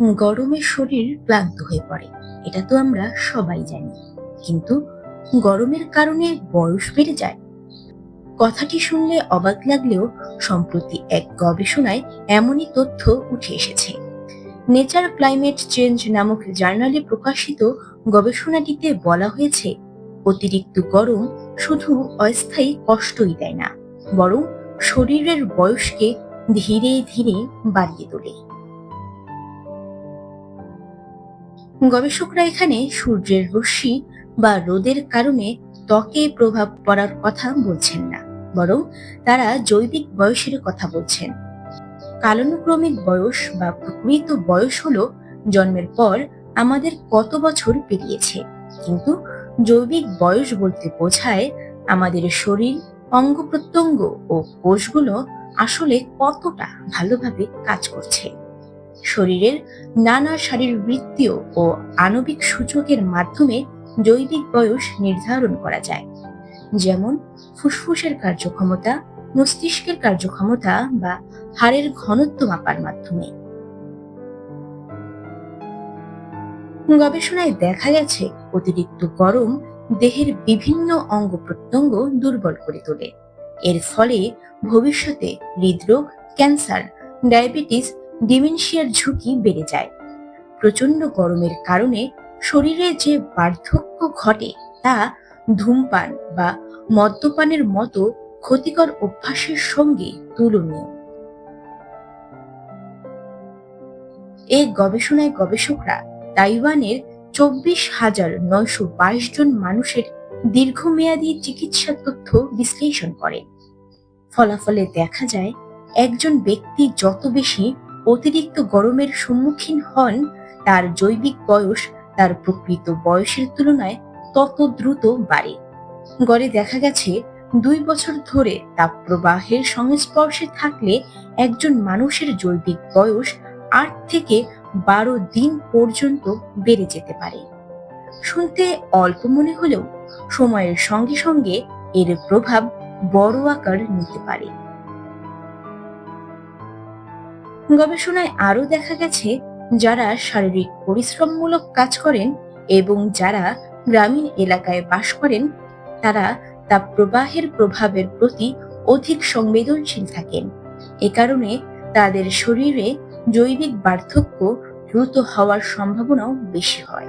গরমে শরীর ক্লান্ত হয়ে পড়ে, এটা তো আমরা সবাই জানি। কিন্তু গরমের কারণে বয়স বেড়ে যায়। কথাটি শুনলে অবাক লাগলেও সম্প্রতি এক গবেষণায় এমনই তথ্য উঠে এসেছে। নেচার ক্লাইমেট চেঞ্জ নামক জার্নালে প্রকাশিত গবেষণাটিতে বলা হয়েছে, অতিরিক্ত গরম শুধু অস্থায়ী কষ্টই দেয় না, বরং শরীরের বয়সকে ধীরে ধীরে বাড়িয়ে তোলে। গবেষকরা এখানে সূর্যের রশ্মি বা রোদের কারণে ত্বকে প্রভাব পড়ার কথা বলছেন না, বরং তারা জৈবিক বয়সের কথা বলছেন। কালানুক্রমিক বয়স বা প্রকৃত বয়স হলো জন্মের পর আমাদের কত বছর পেরিয়েছে, কিন্তু জৈবিক বয়স বলতে বোঝায় আমাদের শরীর, অঙ্গ প্রত্যঙ্গ ও কোষগুলো আসলে কতটা ভালোভাবে কাজ করছে। শরীরের নানা শারীরবৃত্তীয় ও আণবিক সূচকের মাধ্যমে জৈবিক বয়স নির্ধারণ করা যায়। যেমন, ফুসফুসের কার্যক্ষমতা, মস্তিষ্কের কার্যক্ষমতা বা হাড়ের ঘনত্ব মাপার মাধ্যমে। গবেষণায় দেখা গেছে, অতিরিক্ত গরম দেহের বিভিন্ন অঙ্গ প্রত্যঙ্গ দুর্বল করে তোলে। এর ফলে ভবিষ্যতে হৃদরোগ, ক্যান্সার, ডায়াবেটিস ডিমেনশিয়ার ঝুঁকি বেড়ে যায়। প্রচণ্ড গরমের কারণে শরীরে যে বার্ধক্য ঘটে তা ধূমপান বা মদ্যপানের মতো ক্ষতিকর অভ্যাসের সঙ্গে তুলনীয়। এই গবেষণায় গবেষকরা তাইওয়ানের চব্বিশ হাজার নয়শো বাইশ জন মানুষের দীর্ঘমেয়াদী চিকিৎসা তথ্য বিশ্লেষণ করে। ফলাফলে দেখা যায়, একজন ব্যক্তি যত বেশি অতিরিক্ত গরমের সম্মুখীন হন, তার জৈবিক বয়স তার প্রকৃত বয়সের তুলনায় তত দ্রুত বাড়ে। গড়ে দেখা গেছে, দুই বছর ধরে তাপপ্রবাহের সংস্পর্শে থাকলে একজন মানুষের জৈবিক বয়স আট থেকে বারো দিন পর্যন্ত বেড়ে যেতে পারে। শুনতে অল্প মনে হলেও সময়ের সঙ্গে সঙ্গে এর প্রভাব বড় আকার নিতে পারে। গবেষণায় আরও দেখা গেছে, যারা শারীরিক পরিশ্রমমূলক কাজ করেন এবং যারা গ্রামীণ এলাকায় বাস করেন, তারা তা প্রবাহের প্রভাবের প্রতি অধিক সংবেদনশীল থাকেন। এ কারণে তাদের শরীরে জৈবিক বার্ধক্য দ্রুত হওয়ার সম্ভাবনাও বেশি হয়।